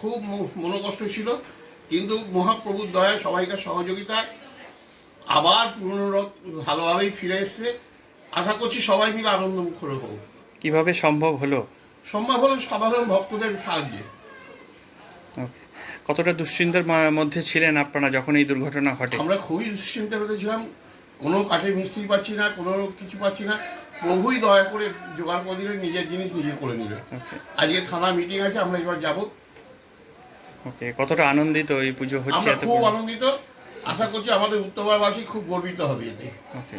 খুব মনোকষ্ট ছিল কিন্তু মহাপ্রভুর দয়ায় সবাইকার সহযোগিতায় আবার পুরনো রথ ভালোভাবেই ফিরে এসছে। আশা করছি সবাই মিলে আনন্দ মুখর হোক কীভাবে সম্ভব হলো? সম্ভব হলো সাধারণ ভক্তদের সাহায্যে। কতটা দুশ্চিন্তার মধ্যে ছিলেন আপনারা যখন এই দুর্ঘটনা ঘটে? আমরা খুবই দুশ্চিন্তা পেতেছিলাম কোনো কাঠের মিস্ত্রি পাচ্ছি না কোনো কিছু পাচ্ছি না। প্রভুই দয়া করে জোগাড় করে দিলে নিজের জিনিস নিজে করে নিল ওকে আজকে থানা মিটিং আছে আমরা এবার যাব। ওকে কতটা আনন্দিত এই পুজো হচ্ছে আমরা খুব আনন্দিত। আশা করছি আমাদের উত্তরবারবাসী খুব গর্বিত হবে এতে। ওকে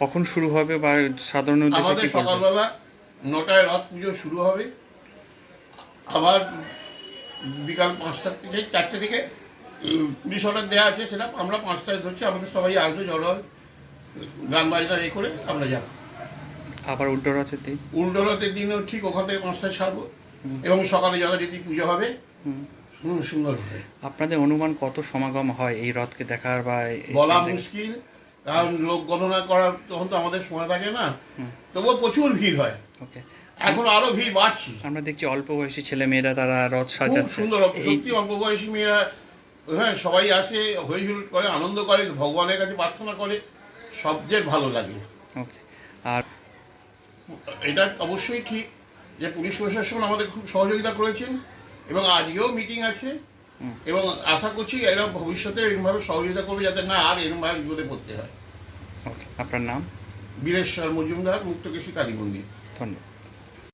কখন শুরু হবে বা সাধারণ উদ্দেশ্যে আমাদের সকালবেলা নটায় রথ পুজো শুরু হবে। আবার বিকাল পাঁচটা থেকে চারটে থেকে পুলিশ অর্ডার দেওয়া আছে সেটা। আমরা পাঁচটায় ধরছি আমাদের সবাই আসবে জড়ো হবে। গান বাজনা এ করে আমরা যাব। আবার উল্টো রথের দিন? উল্টো রথের দিনও ঠিক ওখান থেকে পাঁচটায় ছাড়বো এবং সকালে যথারীতি পুজো হবে আপনাদের অনুমান কত সমাগম হয় এই রথকে দেখার বা বলা মুশকিল কারণ লোক গণনা করার তখন তো আমাদের সময় থাকে না। তবুও প্রচুর ভিড় হয়। ওকে। এখন আরও ভিড় বাড়ছে। আমরা দেখছি অল্প বয়সী ছেলে মেয়েরা তারা রথ সাজাচ্ছে। সুন্দর সত্যি অল্প বয়সী মেয়েরা হ্যাঁ সবাই আসে হইহুল করে আনন্দ করে ভগবানের কাছে প্রার্থনা করে সবচেয়ে ভালো লাগে। ওকে। আর এটা অবশ্যই ঠিক যে পুলিশ প্রশাসন আমাদের খুব সহযোগিতা করেছেন। এবং আজকেও মিটিং আছে। এবং আশা করছি এরা ভবিষ্যতে এরকমভাবে সহযোগিতা করবে যাতে না আর এরকমভাবে বিপদে পড়তে হয়। আপনার নাম? বীরেশ্বর মজুমদার মুক্তকেশী কালী মন্দির ধন্যবাদ।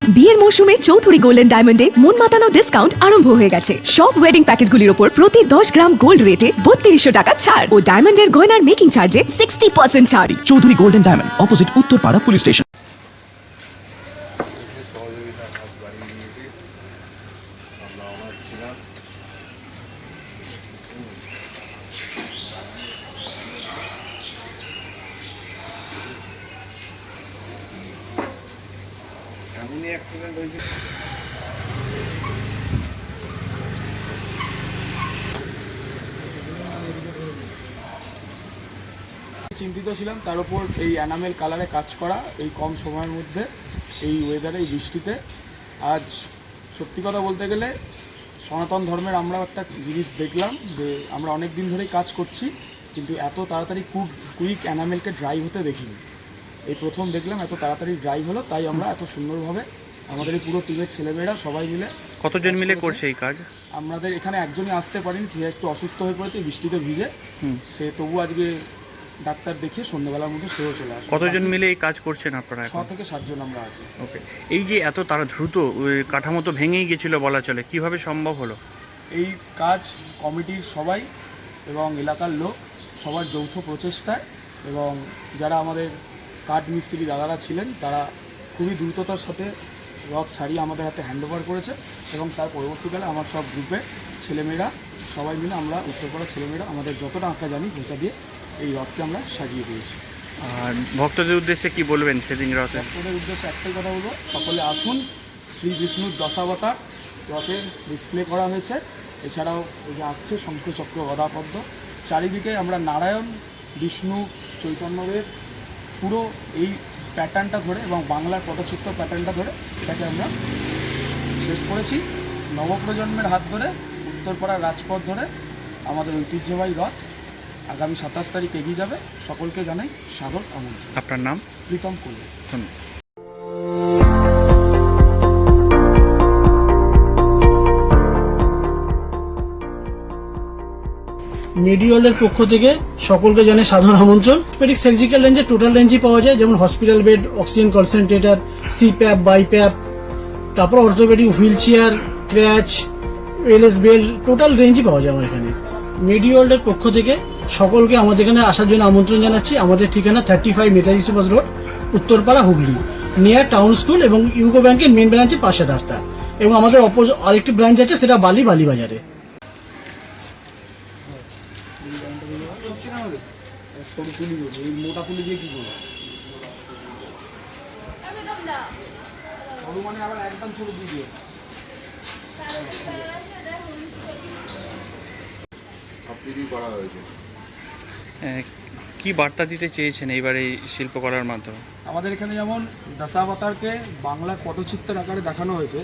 বিয়ের মৌসুমে চৌধুরী গোল্ডেন ডায়মন্ডে মন মাতানো ডিসকাউন্ট আরম্ভ হয়ে গেছে। সব ওয়েডিং প্যাকেটগুলির ওপর প্রতি দশ গ্রাম গোল্ড রেটে বত্রিশশো টাকা ছাড়। ও ডায়মন্ডের গয়নার মেকিং চার্জে সিক্সটি পার্সেন্ট ছাড়। Chowdhury golden diamond opposite Uttarpara police station চিন্তিত ছিলাম, তার উপর এই অ্যানামেল কালারে কাজ করা, এই কম সময়ের মধ্যে, এই ওয়েদারে এই বৃষ্টিতে। আজ সত্যি কথা বলতে গেলে সনাতন ধর্মের আমরা একটা জিনিস দেখলাম যে আমরা অনেক দিন ধরেই কাজ করছি কিন্তু এত তাড়াতাড়ি কুক কুইক অ্যানামেলকে ড্রাই হতে দেখিনি। এই প্রথম দেখলাম এত তাড়াতাড়ি ড্রাই হলো তাই আমরা এত সুন্দরভাবে আমাদের এই পুরো টিমের ছেলেমেয়েরা সবাই মিলে কতজন মিলে করছে। এই কাজ? আমাদের এখানে একজনই আসতে পারেনি যে একটু অসুস্থ হয়ে পড়েছে বৃষ্টিতে ভিজে। হুম। সে তবু আজকে ডাক্তার দেখিয়ে সন্ধ্যেবেলার মধ্যে সেও চলে আসে কতজন মিলে এই কাজ করছেন আপনারা ছ থেকে সাতজন আমরা আছি। ওকে। এই যে এত তারা দ্রুত ওই কাঠামো তো ভেঙেই গেছিল বলা চলে কীভাবে সম্ভব হলো? এই কাজ কমিটির সবাই এবং এলাকার লোক সবার যৌথ প্রচেষ্টায় এবং যারা আমাদের কাঠ মিস্ত্রি দাদারা ছিলেন তারা খুবই দ্রুততার সাথে রথ সারিয়ে আমাদের হাতে হ্যান্ডওভার করেছে এবং তার পরবর্তীকালে আমার সব গ্রুপে ছেলেমেয়েরা সবাই মিলে আমরা উত্তরপাড়ার ছেলেমেয়েরা আমাদের যতটা আঁকা জানি ওটা দিয়ে এই রথকে আমরা সাজিয়ে দিয়েছি। আর ভক্তদের উদ্দেশ্যে কি বলবেন সেদিন রথে ভক্তদের উদ্দেশ্যে একটাই কথা বলব সকলে আসুন শ্রী বিষ্ণুর দশাবতার রথে ডিসপ্লে করা হয়েছে। এছাড়াও এই যে আছে শঙ্খচক্র গদাপদ্ম চারিদিকে আমরা নারায়ণ বিষ্ণু চৈতন্যদেব পুরো এই প্যাটার্নটা ধরে এবং বাংলার পটচিত্র প্যাটার্নটা ধরে এটাকে আমরা শেষ করেছি। নবপ্রজন্মের হাত ধরে উত্তরপাড়ার রাজপথ ধরে আমাদের ঐতিহ্যবাহী রথ আগামী সাতাশ তারিখ এগিয়ে যাবে। সকলকে জানাই স্বাগত আমন্ত্রণ। আপনার নাম? প্রীতম করলে ধন্যবাদ। মেডিওয়ালের পক্ষ থেকে সকলকে জানাই সাধারণ আমন্ত্রণ। পেডিক সার্জিক্যাল রেঞ্জে টোটাল রেঞ্জই পাওয়া যায় যেমন hospital bed oxygen concentrator CPAP BiPAP তারপর orthopaedic wheel chair crutch LS belt total রেঞ্জই পাওয়া যায় আমার এখানে। মেডিওয়ার্ল্ডের পক্ষ থেকে সকলকে আমাদের এখানে আসার জন্য আমন্ত্রণ জানাচ্ছি। আমাদের ঠিকানা thirty five Netaji Subhash road, Uttarpara, Hooghly. Near town school এবং ইউকো ব্যাংকের মেন ব্রাঞ্চের পাশের রাস্তা। এবং আমাদের অপোজ আরেকটি ব্রাঞ্চ আছে, সেটা বালি বালি বাজারে। কি করা হয়েছে। কি বার্তা দিতে চেয়েছেন এইবার এই শিল্পকলার মাধ্যমে? আমাদের এখানে যেমন দশাবতারকে বাংলার পটচিত্রের আকারে দেখানো হয়েছে,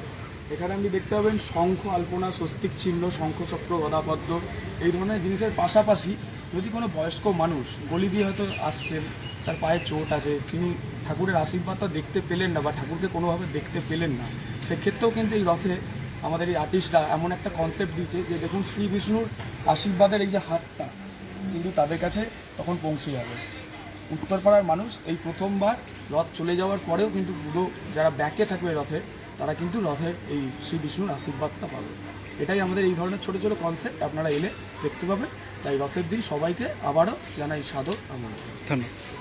এখানে আপনি দেখতে পাবেন শঙ্খ, আলপনা, স্বস্তিক চিহ্ন শঙ্খচক্র গদাপদ্ম, এই ধরনের জিনিসের পাশাপাশি যদি কোনো বয়স্ক মানুষ গলি দিয়ে হয়তো আসছেন, তার পায়ে চোট আছে, তিনি ঠাকুরের আশীর্বাদটা দেখতে পেলেন না বা ঠাকুরকে কোনোভাবে দেখতে পেলেন না, সেক্ষেত্রেও কিন্তু এই রথে আমাদের এই আর্টিস্টরা এমন একটা কনসেপ্ট দিয়েছে যে দেখুন শ্রী বিষ্ণুর আশীর্বাদের এই যে হাতটা কিন্তু তাদের কাছে তখন পৌঁছে যাবে। উত্তরপাড়ার মানুষ এই প্রথমবার রথ চলে যাওয়ার পরেও কিন্তু পুরো যারা ব্যাকে থাকবে রথে, তারা কিন্তু রথের এই শ্রী বিষ্ণুর আশীর্বাদটা পাবে। এটাই আমাদের এই ধরনের ছোটো ছোটো কনসেপ্ট আপনারা এলে দেখতে পাবেন। তাই রথের দিন সবাইকে আবারও জানাই সাদর আমন্ত্রণ। ধন্যবাদ।